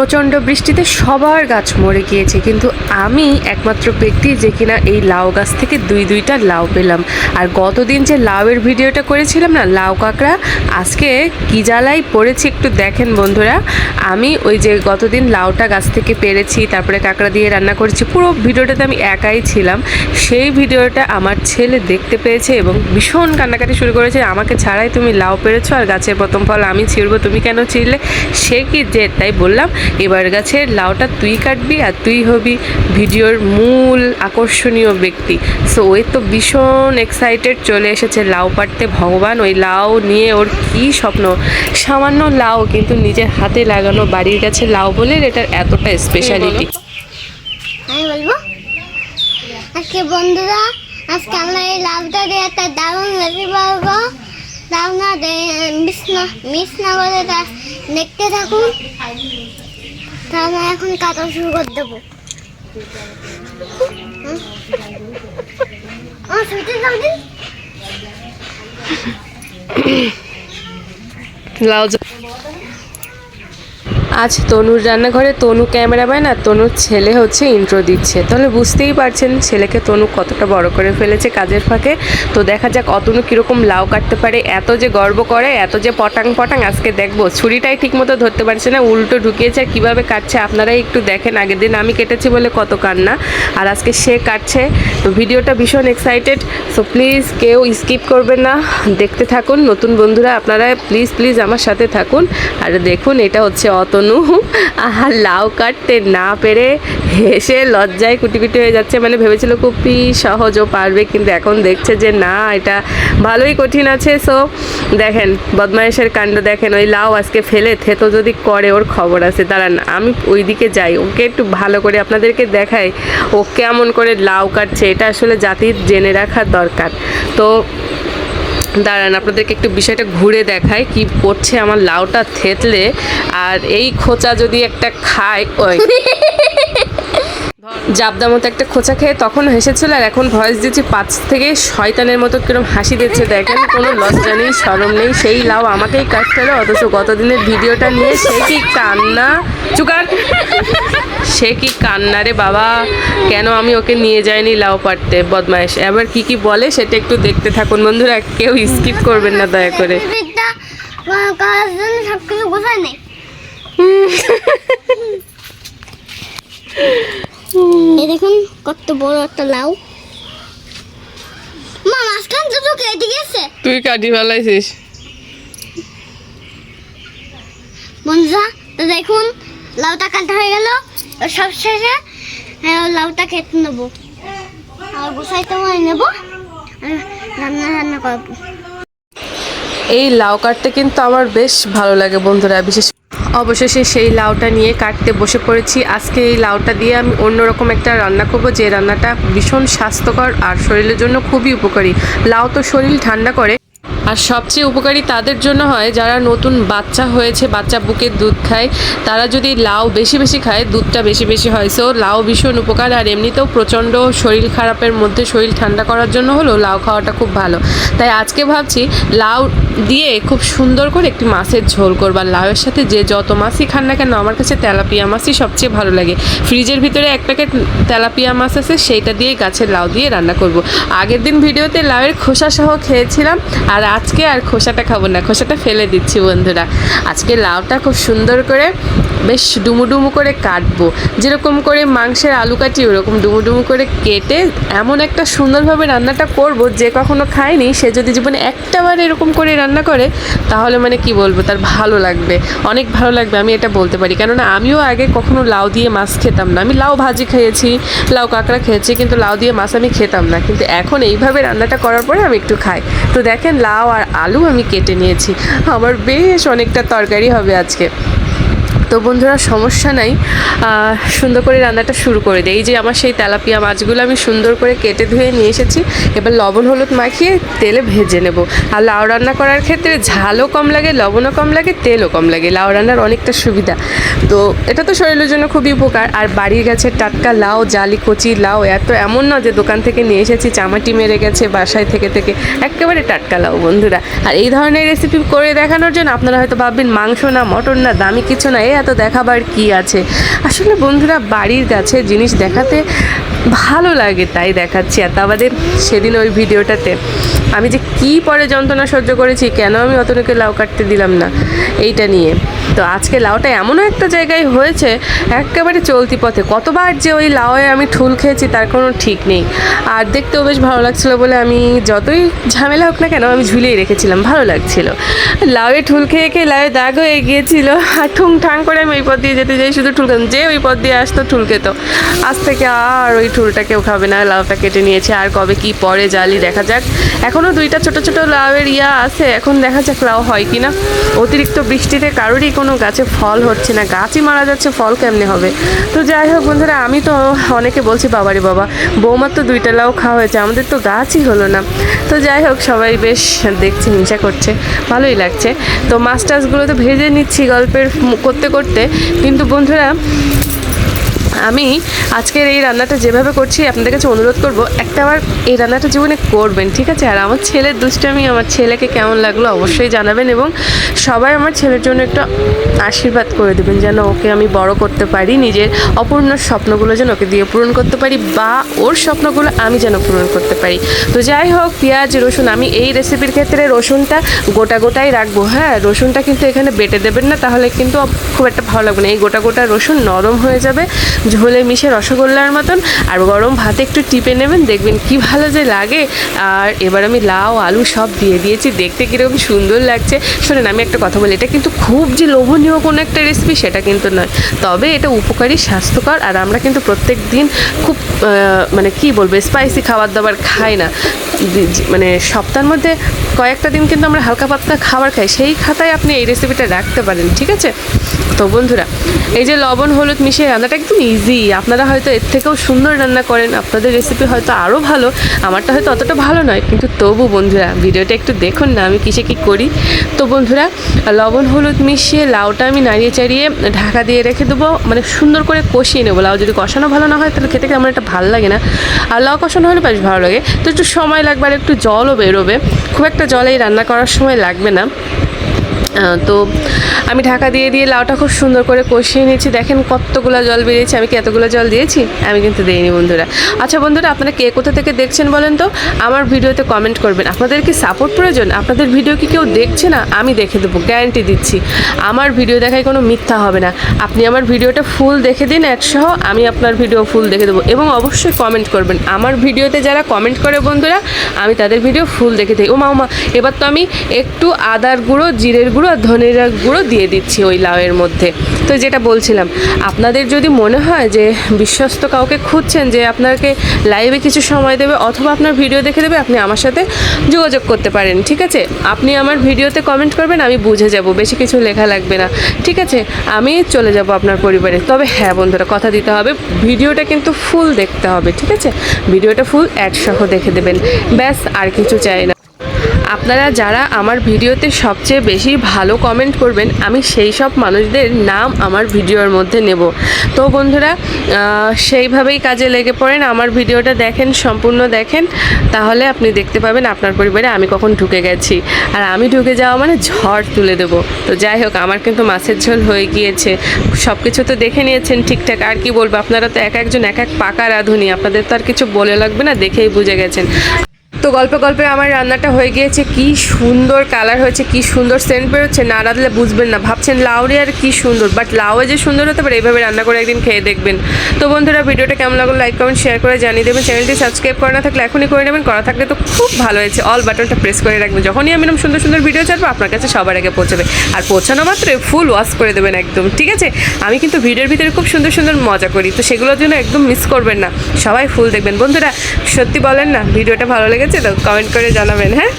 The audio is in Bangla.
প্রচণ্ড বৃষ্টিতে সবার গাছ মরে গিয়েছে। কিন্তু আমি একমাত্র ব্যক্তি যে কিনা এই লাউ গাছ থেকে দুই দুইটা লাউ পেলাম। আর গতদিন যে লাউয়ের ভিডিওটা করেছিলাম না, লাউ কাঁকড়া, আজকে কি জ্বালাই পড়েছি একটু দেখেন বন্ধুরা। আমি ওই যে গতদিন লাউটা গাছ থেকে পেরেছি, তারপরে কাঁকড়া দিয়ে রান্না করেছি, পুরো ভিডিওটাতে আমি একাই ছিলাম। সেই ভিডিওটা আমার ছেলে দেখতে পেয়েছে এবং ভীষণ কান্নাকাটি শুরু করেছে, আমাকে ছাড়াই তুমি লাউ পেরেছ আর গাছের প্রথম ফল আমি ছিঁড়বো, তুমি কেন ছিঁড়লে? সে কি যে তাই বললাম এবার গাছের লাউটা তুই কাটবি আর তুই হবি ভিডিওর মূল আকর্ষণীয় ব্যক্তি। সো ওই তো ভীষণ এক্সাইটেড চলে এসেছে লাউ পাড়তে। ভগবান ওই লাউ নিয়ে ওর কী স্বপ্ন? সামান্য লাউ কিন্তু নিজের হাতে লাগানো বাড়ির কাছে লাউ বলে এটার এতটা স্পেশালিটি আমি বলব? আজকে বন্ধুরা আজকে আমরা এই লাভটা দিয়ে একটা দারুণ রেসিপি পাবো দারুণ না মিস না মিস না করে দেখতে থাকুন। তা আমরা এখন কাটা শুরু করে দেবো? আমার লাউ আজ তনুর রান্নাঘরে তনু ক্যামেরাম্যান আর তনুর ছেলে হচ্ছে ইন্ট্রো দিচ্ছে। তাহলে বুঝতেই পারছেন ছেলেকে তনু কতটা বড় করে ফেলেছে কাজের ফাঁকে। তো দেখা যাক অতনু কীরকম লাউ কাটতে পারে, এত যে গর্ব করে, এত যে পটাং পটাং, আজকে দেখব। ছুরিটাই ঠিকমতো ধরতে পারছে না, উল্টো ঢুকিয়েছে আর কীভাবে কাটছে আপনারাই একটু দেখেন। আগের দিন আমি কেটেছি বলে কত কান্না, আর আজকে সে কাটছে। তো ভিডিওটা ভীষণ এক্সাইটেড সো প্লিজ কেউ স্কিপ করবেন না। দেখতে থাকুন, নতুন বন্ধুরা আপনারা প্লিজ প্লিজ আমার সাথে থাকুন। আর দেখুন, এটা হচ্ছে অতনু আর লাউ কাটতে না পেরে হেসে লজ্জায় কুটি কুটি হয়ে যাচ্ছে। মানে ভেবেছিল খুবই সহজ ও পারবে, কিন্তু এখন দেখছে যে না, এটা ভালোই কঠিন আছে। সো দেখেন, বদমায়েশের কাণ্ড দেখেন, ওই লাউ আজকে ফেলে থেতো যদি করে, ওর খবর আছে। দাঁড়ান, আমি ওই দিকে যাই, ওকে একটু ভালো করে আপনাদেরকে দেখাই, ও কেমন করে লাউ কাটছে, এটা আসলে জাতির জেনে রাখার দরকার। তো দাঁড়ান, আপনাদেরকে একটু বিষয়টা ঘুরে দেখায় কি করছে আমার লাউটা থেতলে। আর এই খোঁচা যদি একটা খায়, ওই। জাবদা মতো একটা খোঁচা খেয়ে তখন হেসেছিল আর এখন ভয়েস দিচ্ছি পাঁচ থেকে শয়তানের মতো কিরম হাসি দিচ্ছে। দেখেন কোনো লজ্জা নেই সরম নেই সেই লাউ আমাকেই কাটতে হলো অথচ গতদিনের ভিডিওটা নিয়ে সে কি কান্না? চুকার সে কি কান্না রে বাবা? কেন আমি ওকে নিয়ে যাইনি লাউ পারতে বদমাইশ এবার কি কি বলে সেটা একটু দেখতে থাকুন বন্ধুরা কেউ স্কিপ করবেন না দয়া করে। সব কিছু নেই এই দেখুন কত বড় একটা লাউ। মা মাঝখান তো তো কেটে গেছে তুই কাটি ফেলাইছিস। বন্ধুরা তো দেখুন লাউটা কাটা হয়ে গেল। সব শেষে হ্যাঁ, লাউটা কেটে নেব। আর গোসাইতে হয় নেব। রান্না রান্না করব। এই লাউ কাটতে কিন্তু আমার বেশ ভালো লাগে বন্ধুরা বিশেষ অবশেষে সেই লাউটা নিয়ে কাটতে বসে পড়েছি। আজকে এই লাউটা দিয়ে আমি অন্যরকম একটা রান্না করব, যে রান্নাটা ভীষণ স্বাস্থ্যকর আর শরীরের জন্য খুবই উপকারী। লাউ তো শরীর ঠান্ডা করে আর সবচেয়ে উপকারী তাদের জন্য হয় যারা নতুন বাচ্চা হয়েছে, বাচ্চা বুকের দুধ খায়, তারা যদি লাউ বেশি বেশি খায়, দুধটা বেশি বেশি হয়। সো লাউ ভীষণ উপকার আর এমনিতেও প্রচণ্ড শরীর খারাপের মধ্যে শরীর ঠান্ডা করার জন্য হলো লাউ খাওয়াটা খুব ভালো। তাই আজকে ভাবছি লাউ দিয়ে খুব সুন্দর করে একটি মাছের ঝোল করবার লাউয়ের সাথে যে যত মাছই খান না কেন, আমার কাছে তেলাপিয়া মাছই সবচেয়ে ভালো লাগে। ফ্রিজের ভিতরে এক প্যাকেট তেলাপিয়া মাছ আছে, সেইটা দিয়ে গাছের লাউ দিয়ে রান্না করব। আগের দিন ভিডিওতে লাউয়ের খোসা সহ খেয়েছিলাম আর আজকে আর খোসাটা খাব না, খোসাটা ফেলে দিচ্ছি বন্ধুরা। আজকে লাউটা খুব সুন্দর করে বেশ ডুমু ডুমু করে কাটবো। যেরকম করে মাংসের আলু কাটি, ওরকম ডুমু ডুমু করে কেটে এমন একটা সুন্দরভাবে রান্নাটা করব, যে কখনো খায়নি সে যদি জীবনে একটাবার এরকম করে রান্না করে, তাহলে মানে কি বলব, তার ভালো লাগবে, অনেক ভালো লাগবে, আমি এটা বলতে পারি। কেননা আমিও আগে কখনো লাউ দিয়ে মাছ খেতাম না। আমি লাউ ভাজি খেয়েছি, লাউ কাঁকড়া খেয়েছি, কিন্তু লাউ দিয়ে মাছ আমি খেতাম না। কিন্তু এখন এইভাবে রান্নাটা করার পরে আমি একটু খাই। তো দেখেন, লাউ আর আলু আমি কেটে নিয়েছি। আমার বেশ অনেকটা তরকারি হবে আজকে। তো বন্ধুরা সমস্যা নাই সুন্দর করে রান্নাটা শুরু করে দিই। এই যে আমার সেই তেলাপিয়া মাছগুলো আমি সুন্দর করে কেটে ধুয়ে নিয়ে এসেছি। এবার লবণ হলুদ মাখিয়ে তেলে ভেজে নেব। আর লাউ রান্না করার ক্ষেত্রে ঝালও কম লাগে, লবণও কম লাগে, তেলও কম লাগে। লাউ রান্নার অনেকটা সুবিধা। তো এটা তো শরীরের জন্য খুবই উপকার। আর বাড়ির গাছের টাটকা লাউ, জালি, কচি লাউ এত এমন না যে দোকান থেকে নিয়ে এসেছি, চামাটি মেরে গেছে, বাসায় থেকে থেকে। একেবারে টাটকা লাউ বন্ধুরা। আর এই ধরনের রেসিপি করে দেখানোর জন্য আপনারা হয়তো ভাববেন মাংস না মটন না, দামি কিছু না, এ এত দেখাবার কি আছে? আসলে বন্ধুরা, বাড়ির কাছে জিনিস দেখাতে ভালো লাগে, তাই দেখাচ্ছি। এত আমাদের সেদিন ওই ভিডিওটাতে আমি যে কি পরে যন্ত্রণা সহ্য করেছি, কেন আমি অতনুকে লাউ কাটতে দিলাম না, এইটা নিয়ে। তো আজকে লাউটা এমনও একটা জায়গায় হয়েছে, একেবারে চলতি পথে। কতবার যে ওই লাউয়ে আমি ঠুল খেয়েছি, তার কোনো ঠিক নেই। আর দেখতেও বেশ ভালো লাগছিল বলে আমি যতই ঝামেলা হোক না কেন, আমি ঝুলিয়ে রেখেছিলাম। ভালো লাগছিল। লাউয়ে ঠুল খেয়ে খেয়ে লাউয়ে দাগ হয়ে গিয়েছিল। আর ঠুং ঠাং করে আমি ওই পথ দিয়ে যেতে যাই, শুধু ঠুল খেতাম। যে ওই পথ দিয়ে আসতো, ঠুল খেত। আজ থেকে আর ওই ঠুলটা কেউ খাবে না, লাউটা কেটে নিয়েছে। আর কবে কি পরে জালি, দেখা যাক। এখনও দুইটা ছোট ছোট লাউয়ের ইয়া আছে। এখন দেখা যাক লাউ হয় কি না অতিরিক্ত বৃষ্টিতে কারোরই কোনো গাছে ফল হচ্ছে না। গাছই মারা যাচ্ছে, ফল কেমনে হবে? তো যাই হোক বন্ধুরা, আমি তো অনেকে বলছি, বাবারে বাবা, বৌমার তো দুইটা লাউ খাওয়া হয়েছে, আমাদের তো গাছই হলো না। তো যাই হোক, সবাই বেশ দেখছে, হিংসা করছে, ভালোই লাগছে। তো মাছ টাছগুলো তো ভেজে নিচ্ছি গল্পের, করতে করতে। কিন্তু বন্ধুরা আমি আজকের এই রান্নাটা যেভাবে করছি, আপনাদের কাছে অনুরোধ করব, একটা বার এই রান্নাটা জীবনে করবেন, ঠিক আছে? আর আমার ছেলের দুষ্টামি, আমার ছেলেকে কেমন লাগল অবশ্যই জানাবেন এবং সবাই আমার ছেলের জন্য একটু আশীর্বাদ করে দেবেন, যেন ওকে আমি বড় করতে পারি, নিজের অপূর্ণ স্বপ্নগুলো যেন ওকে দিয়ে পূরণ করতে পারি বা ওর স্বপ্নগুলো আমি যেন পূরণ করতে পারি। তো যাই হোক, পেঁয়াজ, রসুন, আমি এই রেসিপির ক্ষেত্রে রসুনটা গোটা গোটাই রাখব হ্যাঁ? রসুনটা কিন্তু এখানে বেটে দেবেন না, তাহলে কিন্তু খুব একটা ভালো লাগবে না। এই গোটা গোটা রসুন নরম হয়ে যাবে ঝোলে মিশে রসগোল্লার মতন আর গরম ভাতে একটু টিপে নেবেন, দেখবেন কি ভালো যে লাগে। আর এবার আমি লাউ, আলু সব দিয়ে দিয়েছি, দেখতে কীরকম সুন্দর লাগছে। শোনেন, আমি একটা কথা বলি, এটা কিন্তু খুব যে লোভনীয় কোনো একটা রেসিপি সেটা কিন্তু নয়। তবে এটা উপকারী, স্বাস্থ্যকর, আর আমরা কিন্তু প্রত্যেক দিন খুব মানে কি বলব স্পাইসি খাবার দাবার খাই না। মানে সপ্তাহের মধ্যে কয়েকটা দিন কিন্তু আমরা হালকা পাতলা খাবার খাই, সেই খাতায় আপনি এই রেসিপিটা রাখতে পারেন, ঠিক আছে? তো বন্ধুরা, এই যে লবণ, হলুদ মিশিয়ে রান্নাটা একদম ইজি আপনারা হয়তো এর থেকেও সুন্দর রান্না করেন, আপনাদের রেসিপি হয়তো আরও ভালো, আমারটা হয়তো অতটা ভালো নয়, কিন্তু তবু বন্ধুরা, ভিডিওটা একটু দেখুন না, আমি কিসে কী করি? তো বন্ধুরা, লবণ, হলুদ মিশিয়ে লাউটা আমি নাড়িয়ে চাড়িয়ে ঢাকা দিয়ে রেখে দেবো মানে সুন্দর করে কষিয়ে নেব। লাউ যদি কষানো ভালো না হয়, তাহলে খেতে কেমন একটা ভালো লাগে না। আর লাউ কষানো হলে বেশ ভালো লাগে। তো একটু সময় লাগবে আর একটু জলও বেরোবে। খুব একটা জলেই রান্না করার সময় লাগবে না। তো আমি ঢাকা দিয়ে দিয়ে লাউটা খুব সুন্দর করে কষিয়ে নিয়েছি। দেখেন কতগুলো জল বেরিয়েছে। আমি কি এতগুলো জল দিয়েছি? আমি কিন্তু দিইনি বন্ধুরা। আচ্ছা বন্ধুরা, আপনারা কে কোথা থেকে দেখছেন বলেন তো? আমার ভিডিওতে কমেন্ট করবেন। আপনাদের কি সাপোর্ট প্রয়োজন? আপনাদের ভিডিও কি কেউ দেখছে না? আমি দেখে দেবো গ্যারান্টি দিচ্ছি। আমার ভিডিও দেখায় কোনো মিথ্যা হবে না। আপনি আমার ভিডিওটা ফুল দেখে দিন একসহ আমি আপনার ভিডিও ফুল দেখে দেবো। এবং অবশ্যই কমেন্ট করবেন। আমার ভিডিওতে যারা কমেন্ট করে বন্ধুরা, আমি তাদের ভিডিও ফুল দেখে দিই। ও মা এবার তো আমি একটু আদার গুঁড়ো, জিরের গুঁড়ো আর ধনের গুঁড়ো দিয়ে দিচ্ছি ওই লাউয়ের মধ্যে। তো যেটা বলছিলাম, আপনাদের যদি মনে হয় যে বিশ্বস্ত কাউকে খুঁজছেন যে আপনাকে লাইভে কিছু সময় দেবে অথবা আপনার ভিডিও দেখে দেবে, আপনি আমার সাথে যোগাযোগ করতে পারেন, ঠিক আছে? আপনি আমার ভিডিওতে কমেন্ট করবেন, আমি বুঝে যাব, বেশি কিছু লেখা লাগবে না, ঠিক আছে? আমি চলে যাব আপনার পরিবারে। তবে হ্যাঁ বন্ধুরা, কথা দিতে হবে ভিডিওটা কিন্তু ফুল দেখতে হবে, ঠিক আছে? ভিডিওটা ফুল অ্যাড সহ দেখে দেবেন। ব্যাস, আর কিছু চাই না। আপনারা যারা আমার ভিডিওতে সবচেয়ে বেশি ভালো কমেন্ট করবেন, আমি সেই সব মানুষদের নাম আমার ভিডিওর মধ্যে নেব। তো বন্ধুরা সেইভাবেই কাজে লেগে পড়েন, আমার ভিডিওটা দেখেন, সম্পূর্ণ দেখেন, তাহলে আপনি দেখতে পাবেন আপনার পরিবারে আমি কখন ঢুকে গেছি। আর আমি ঢুকে যাওয়া মানে ঝড় তুলে দেবো। তো যাই হোক, আমার কিন্তু মাছের ঝোল হয়ে গিয়েছে। সব কিছু তো দেখে নিয়েছেন ঠিকঠাক, আর কি বলব, আপনারা তো এক একজন এক এক পাকা রাঁধুনি, আপনাদের তো আর কিছু বলে লাগবে না, দেখেই বুঝে গেছেন। তো গল্পে গল্পে আমার রান্নাটা হয়ে গিয়েছে, কি সুন্দর কালার হয়েছে, কি সুন্দর সেন্ট বেরোচ্ছে, না রাঁধলে বুঝবেন না। ভাবছেন লাউরি আর কি সুন্দর বাট লাউয়ে যে সুন্দর হতে পারে এইভাবে রান্না করে একদিন খেয়ে দেখবেন। তো বন্ধুরা, ভিডিওটা কেমন লাগল লাইক কমেন্ট শেয়ার করে জানিয়ে দেবেন। চ্যানেলটি সাবস্ক্রাইব করা না থাকলে এখনই করে নেবেন, করা থাকলে তো খুব ভালো হয়েছে। অল বাটনটা প্রেস করে রাখবেন। যখনই আমি এরকম সুন্দর সুন্দর ভিডিও ছাড়বো, আপনার কাছে সবার আগে পৌঁছাবে। আর পৌঁছানো মাত্রই ফুল ওয়াশ করে দেবেন একদম, ঠিক আছে? আমি কিন্তু ভিডিওর ভিতরে খুব সুন্দর সুন্দর মজা করি, তো সেগুলোর জন্য একদম মিস করবেন না। সবাই ফুল দেখবেন। বন্ধুরা, সত্যি বলেন না, ভিডিওটা ভালো লেগেছে? তো? কমেন্ট করে জানাবেন হ্যাঁ?